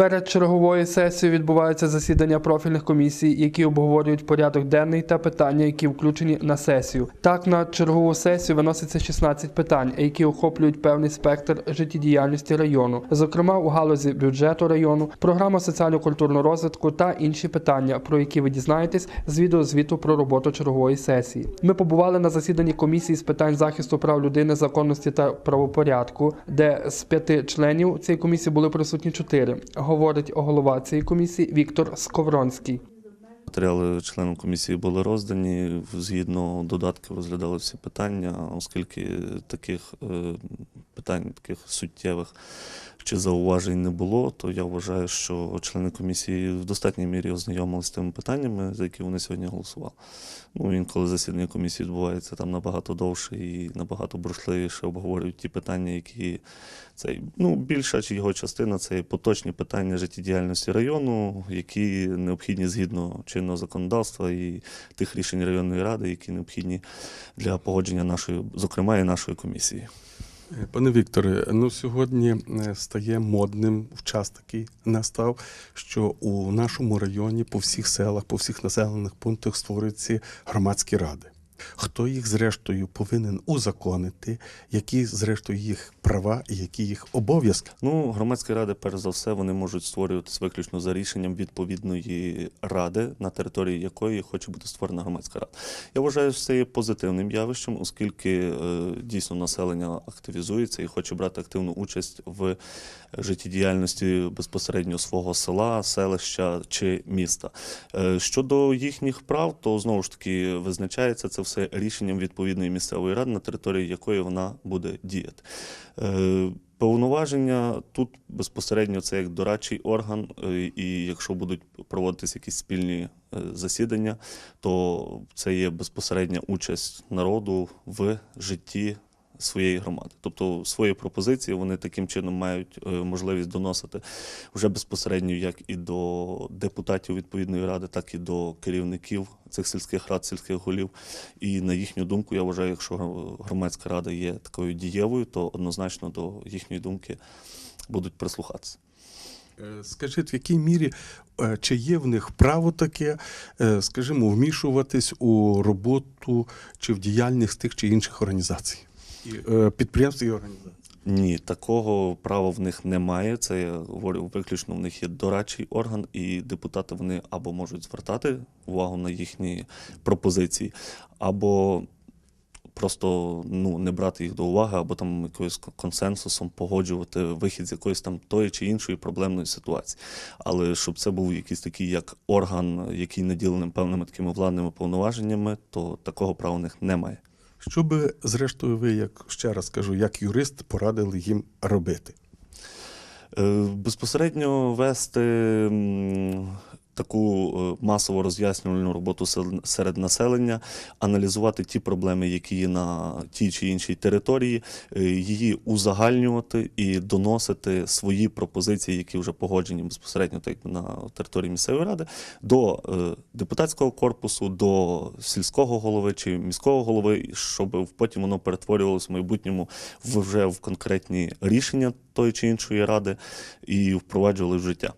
Перед черговою сесією відбуваються засідання профільних комісій, які обговорюють порядок денний та питання, які включені на сесію. Так, на чергову сесію виноситься 16 питань, які охоплюють певний спектр життєдіяльності району, зокрема у галузі бюджету району, програма соціально-культурного розвитку та інші питання, про які ви дізнаєтесь з відеозвіту про роботу чергової сесії. Ми побували на засіданні комісії з питань захисту прав людини, законності та правопорядку, де з п'яти членів цієї комісії були присутні чотири. Говорить голова цієї комісії Віктор Сковронський. Матеріали членам комісії були роздані. Згідно додатків розглядали всі питання, оскільки таких е, питань, таких суттєвих чи зауважень не було, то я вважаю, що члени комісії в достатній мірі ознайомилися з тими питаннями, за які вони сьогодні голосували. Ну, інколи засідання комісії відбувається там набагато довше і набагато бурхливіше обговорюють ті питання, які цей, ну, більша чи його частина це поточні питання життєдіяльності району, які необхідні згідно чинного законодавства і тих рішень районної ради, які необхідні для погодження нашої, зокрема, і нашої комісії. Пане Вікторе, ну сьогодні е, стає модним в час такий настав, що у нашому районі по всіх селах, по всіх населених пунктах створюються громадські ради. Хто їх зрештою повинен узаконити, які зрештою їх права і які їх обов'язки? Ну, громадські ради, перш за все, вони можуть створюватися виключно за рішенням відповідної ради, на території якої хоче бути створена громадська рада. Я вважаю, це позитивним явищем, оскільки е, дійсно населення активізується і хоче брати активну участь в життєдіяльності безпосередньо свого села, селища чи міста. Е, Щодо їхніх прав, то знову ж таки визначається це все рішенням відповідної місцевої ради, на території якої вона буде діяти. Е, Повноваження тут безпосередньо це як дорадчий орган, е, і якщо будуть проводитися якісь спільні е, засідання, то це є безпосередня участь народу в житті своєї громади. Тобто свої пропозиції вони таким чином мають е, можливість доносити вже безпосередньо як і до депутатів відповідної ради, так і до керівників цих сільських рад, сільських голів. І на їхню думку, я вважаю, якщо громадська рада є такою дієвою, то однозначно до їхньої думки будуть прислухатися. Е, Скажіть, в якій мірі е, чи є в них право таке, скажімо, вмішуватись у роботу чи в діяльність тих чи інших організацій, підприємств і організацій? Ні, такого права в них немає. Це я говорю виключно. В них є дорадчий орган, і депутати вони або можуть звертати увагу на їхні пропозиції, або просто ну не брати їх до уваги, або там якоюсь консенсусом погоджувати вихід з якоїсь там тої чи іншої проблемної ситуації. Але щоб це був якийсь такий як орган, який наділений певними такими владними повноваженнями, то такого права у них немає. Що би, зрештою, ви, як ще раз кажу, як юрист, порадили їм робити? Е, Безпосередньо вести таку е, масово роз'яснювальну роботу серед населення, аналізувати ті проблеми, які є на тій чи іншій території, е, її узагальнювати і доносити свої пропозиції, які вже погоджені безпосередньо так, на території місцевої ради, до е, депутатського корпусу, до сільського голови чи міського голови, щоб потім воно перетворювалося в майбутньому вже в конкретні рішення тої чи іншої ради і впроваджували в життя.